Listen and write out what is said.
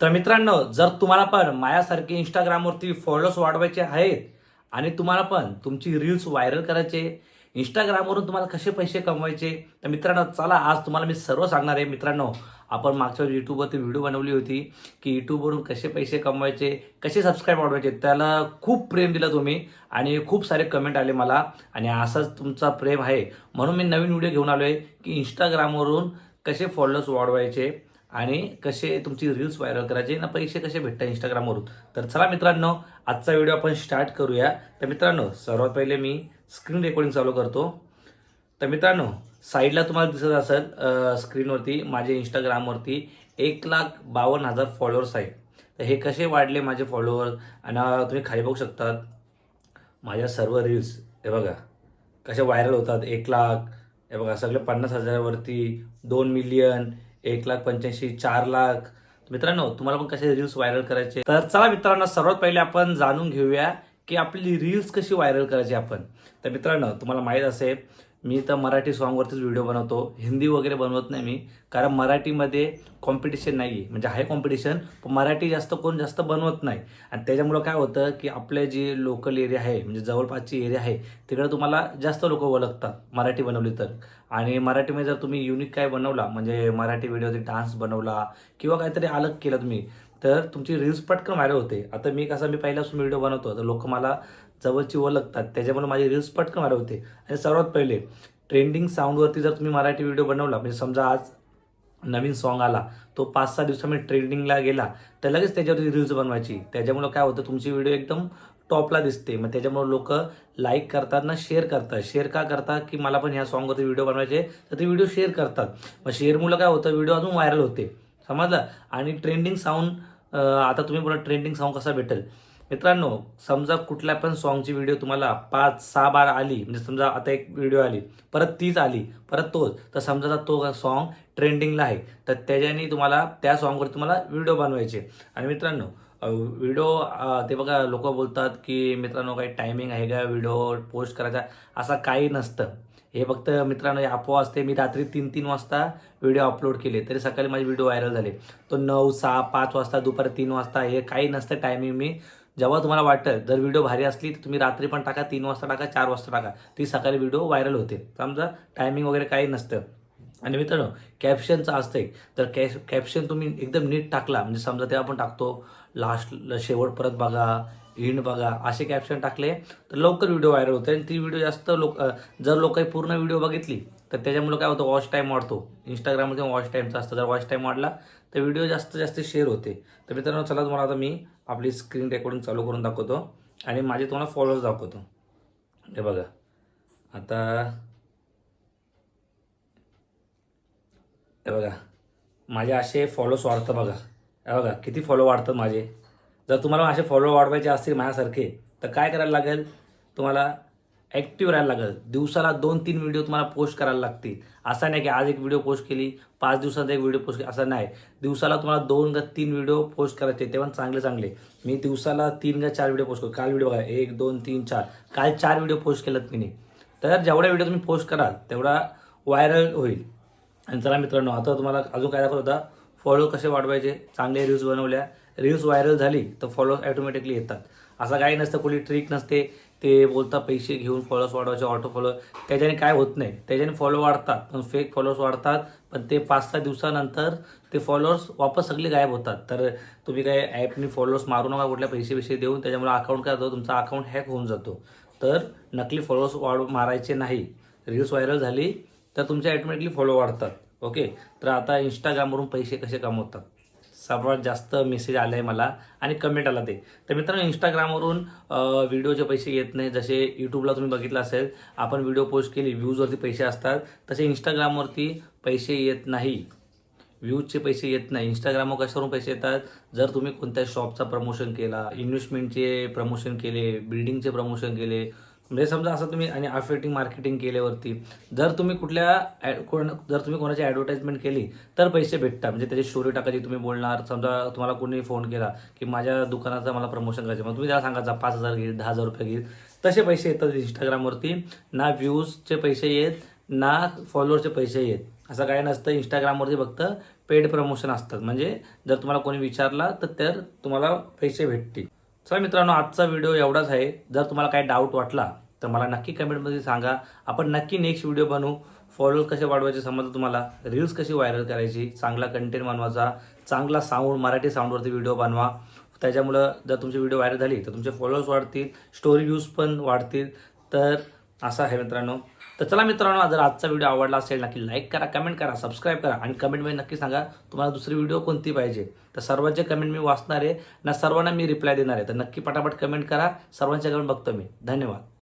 तर मित्रांनो जर तुम्हाला पण माझ्यासारखे इंस्टाग्रामवरती फॉलोअर्स वाढवायचे आहेत आणि तुम्हाला पण तुमची रील्स व्हायरल करायचे इंस्टाग्रामवरून तुम्हाला कसे पैसे कमवायचे तर मित्रांनो चला आज तुम्हाला मी सर्व सांगणार आहे. मित्रांनो आपण मागच्या वेळी यूट्यूबवरती व्हिडिओ बनवली होती की यूट्यूबवरून कसे पैसे कमवायचे कसे सबस्क्राईब वाढवायचे त्याला खूप प्रेम दिलं तुम्ही आणि खूप सारे कमेंट आले मला आणि असंच तुमचा प्रेम आहे. म्हणून मी नवीन व्हिडिओ घेऊन आलो आहे की इंस्टाग्रामवरून कसे फॉलोअर्स वाढवायचे आणि कसे तुमची रील्स व्हायरल करायचे ना पैसे कसे भेटतात इंस्टाग्रामवरून तर चला मित्रांनो आजचा व्हिडिओ आपण स्टार्ट करूया. तर मित्रांनो सर्वात पहिले मी स्क्रीन रेकॉर्डिंग चालू करतो. तर मित्रांनो साईडला तुम्हाला दिसत असेल स्क्रीनवरती माझे इंस्टाग्रामवरती एक लाख बावन्न हजार फॉलोअर्स आहे. तर हे कसे वाढले माझे फॉलोअर्स आणि तुम्ही खाली बघू शकतात माझ्या सर्व रील्स हे बघा कसे व्हायरल होतात एक लाख हे बघा सगळे पन्नास हजारावरती दोन मिलियन एक लाख पंच्याऐंशी चार लाख. मित्रांनो तुम्हाला पण कसे रील्स व्हायरल करायचे? तर चला मित्रांनो सर्वात पहिले आपण जाणून घेऊया की आपली रील्स कशी व्हायरल करायची आपण. तर मित्रांनो तुम्हाला माहीत असेल मी तर मराठी सॉन्गवरतीच व्हिडिओ बनवतो. हिंदी वगैरे बनवत नाही मी. कारण मराठीमध्ये कॉम्पिटिशन नाही आहे म्हणजे आहे कॉम्पिटिशन पण मराठी जास्त कोण जास्त बनवत नाही. आणि त्याच्यामुळं काय होतं की आपले जे लोकल एरिया आहे म्हणजे जवळपासची एरिया आहे तिकडे तुम्हाला जास्त लोक ओळखतात मराठी बनवली तर. आणि मराठीमध्ये जर तुम्ही युनिक काय बनवला म्हणजे मराठी व्हिडिओ डान्स बनवला किंवा काहीतरी अलग केलं तुम्ही तर तुमची रील्स पटकन व्हायरल होते. आता मी कसं मी पहिल्यापासून व्हिडिओ बनवतो. तर लोक मला जवळची ओळखतात त्याच्यामुळे माझी रील्स पटकन वाढवते होते. आणि सर्वात पहिले ट्रेंडिंग साऊंडवरती जर तुम्ही मराठी व्हिडिओ बनवला म्हणजे समजा आज नवीन सॉन्ग आला तो पाच सहा दिवसामध्ये ट्रेंडिंगला गेला तर लगेच त्याच्यावरती रील्स बनवायची. त्याच्यामुळं काय होतं तुमची व्हिडिओ एकदम टॉपला दिसते. मग त्याच्यामुळे लोक लाईक करतात ना शेअर करतात. शेअर का करतात की मला पण ह्या सॉंगवरती व्हिडिओ बनवायचे तर ते व्हिडिओ शेअर करतात. मग शेअरमुळं काय होतं व्हिडिओ अजून व्हायरल होते. समजलं? आणि ट्रेंडिंग साऊंड आता तुम्ही बोला ट्रेंडिंग साऊंड कसा भेटेल? मित्रांनो समजा कुठल्या पण सॉन्गची व्हिडिओ तुम्हाला पाच सहा बार आली म्हणजे समजा आता एक व्हिडिओ आली परत तीच आली परत तोच तर समजा तो सॉन्ग ट्रेंडिंगला आहे तर त्याच्याने तुम्हाला त्या सॉंगवर तुम्हाला व्हिडिओ बनवायचे. आणि मित्रांनो व्हिडिओ ते बघा लोक बोलतात की मित्रांनो काही टायमिंग आहे का व्हिडिओ पोस्ट करायचा? असा काही नसतं. हे फक्त मित्रांनो हे अफवा असते मी रात्री तीन तीन वाजता व्हिडिओ अपलोड केले तरी सकाळी माझे व्हिडिओ व्हायरल झाले. तो नऊ सहा पाच वाजता दुपारी तीन वाजता हे काही नसतं टायमिंग मी जेव्हा तुम्हाला वाटतं जर व्हिडिओ भारी असली तर तुम्ही रात्री पण टाका तीन वाजता टाका चार वाजता टाका. ती सकाळी व्हिडिओ व्हायरल होते. समजा टायमिंग वगैरे काही नसतं. आणि मित्रांनो कॅप्शनचं असतंय. तर कॅश कॅप्शन तुम्ही एकदम नीट टाकला. म्हणजे समजा तेव्हा आपण टाकतो लास्ट शेवट परत बघा हिंड बघा असे कॅप्शन टाकले तर लवकर व्हिडिओ व्हायरल होते. आणि ती व्हिडिओ जास्त लोक जर लोक पूर्ण व्हिडिओ बघितली तर त्याच्यामुळं काय होतं वॉच टाईम वाढतो. इंस्टाग्राममध्ये वॉच टाईमचा असतं. जर वॉच टाईम वाढला तर व्हिडिओ जास्त जास्त शेअर होते. तर मित्रांनो चला तुम्हाला आता मी आपली स्क्रीन रेकॉर्डिंग चालू करून दाखवतो. आणि माझे तुम्हाला फॉलोअर्स दाखवतो. हे बघा. आता हे बघा. माझे असे फॉलोअर्स वाढतं बघा. हे बघा किती फॉलो वाढतात माझे. जर तुम्हाला असे फॉलो वाढवायचे असतील माझ्यासारखे तर काय करायला लागेल? तुम्हाला ॲक्टिव्ह राहायला लागेल. दिवसाला दोन तीन व्हिडिओ तुम्हाला पोस्ट करायला लागतील. असं नाही की आज एक व्हिडिओ पोस्ट केली पाच दिवसात एक व्हिडिओ पोस्ट केली असं नाही. दिवसाला तुम्हाला दोन का तीन व्हिडिओ पोस्ट करायचे ते पण चांगले चांगले. मी दिवसाला तीन का चार व्हिडिओ पोस्ट करतो काल व्हिडिओ बघा एक दोन तीन चार. काल चार व्हिडिओ पोस्ट केलात मी तर जेवढ्या व्हिडिओ तुम्ही पोस्ट कराल तेवढा व्हायरल होईल. आणि चला मित्रांनो आता तुम्हाला अजून काय दाखवत होता? फॉलो कसे वाढवायचे? चांगले रील्स बनवल्या. रील्स व्हायरल झाली तर फॉलोअर्स ॲटोमॅटिकली येतात. असं काही नसतं कुठली ट्रिक नसते. ते बोलता पैसे घेऊन फॉलोअर्स वाढवायचे ऑटो फॉलो त्याच्याने काय होत नाही. त्याच्याने फॉलो वाढतात पण फेक फॉलोअर्स वाढतात. पण ते पाच सहा दिवसानंतर ते फॉलोअर्स वापस सगळे गायब होतात. तर तुम्ही काय ॲपनी फॉलोअर्स मारू नका कुठल्या पैसे पैसे देऊन त्याच्यामुळे अकाउंट काय होतं तुमचा अकाउंट हॅक होऊन जातो. तर नकली फॉलोअर्स वाढ मारायचे नाही. रील्स व्हायरल झाली तर तुमचे ॲटोमॅटिकली फॉलो वाढतात. ओके तर आता इंस्टाग्रामवरून पैसे कसे कमवतात? सर्वात जास्त मेसेज आले आहे मला आणि कमेंट आला ते. तर मित्रांनो इंस्टाग्रामवरून व्हिडिओचे पैसे येत नाही जसे यूट्यूबला तुम्ही बघितलं असेल आपण व्हिडिओ पोस्ट केली व्ह्यूजवरती पैसे असतात. तसे इंस्टाग्रामवरती पैसे येत नाही. व्ह्यूजचे पैसे येत नाही. इंस्टाग्रामवर कशावरून पैसे येतात? जर तुम्ही कोणत्या शॉपचा प्रमोशन केला इन्व्हेस्टमेंटचे प्रमोशन केले बिल्डिंगचे प्रमोशन केले म्हणजे समजा असं तुम्ही आणि अफेक्टिंग मार्केटिंग केल्यावरती जर तुम्ही कुठल्या ॲड कोण जर तुम्ही कोणाची ॲडव्हर्टाइजमेंट केली तर पैसे भेटतात. म्हणजे त्याची स्टोरी टाकायची तुम्ही बोलणार. समजा तुम्हाला कोणी फोन केला की माझ्या दुकानाचं मला प्रमोशन करायचं मग तुम्ही त्याला सांगायचा पाच हजार घेईल दहा हजार रुपये घेईल. तसे पैसे येतात इंस्टाग्रामवरती ना व्ह्यूजचे पैसे येत ना फॉलोअरचे पैसे येत. असं काही नसतं. इंस्टाग्रामवरती फक्त पेड प्रमोशन असतात. म्हणजे जर तुम्हाला कोणी विचारला तर तर तुम्हाला पैसे भेटतील. चला मित्रांनो आजचा व्हिडिओ एवढाच आहे. जर तुम्हाला काही डाऊट वाटला तर मला नक्की कमेंटमध्ये सांगा. आपण नक्की नेक्स्ट व्हिडिओ बनवू. फॉलोअर्स कसे वाढवायचे समजलं तुम्हाला? रील्स कशी व्हायरल करायची? चांगला कंटेंट बनवायचा. चांगला साऊंड मराठी साऊंडवरती व्हिडिओ बनवा. त्याच्यामुळं जर तुमची व्हिडिओ व्हायरल झाली तर तुमचे फॉलोअर्स वाढतील. स्टोरी व्ह्यूज पण वाढतील. तर असं आहे मित्रांनो. तर चला मित्रांनो जर आजचा व्हिडिओ आवडला असेल नक्की लाईक करा कमेंट करा सबस्क्राईब करा आणि कमेंटमध्ये नक्की सांगा तुम्हाला दुसरी व्हिडिओ कोणती पाहिजे. तर सर्वांचे कमेंट मी वाचणार आहे ना सर्वांना मी रिप्लाय देणार आहे. तर नक्की पटापट कमेंट करा. सर्वांच्या कमेंट बघतो मी. धन्यवाद.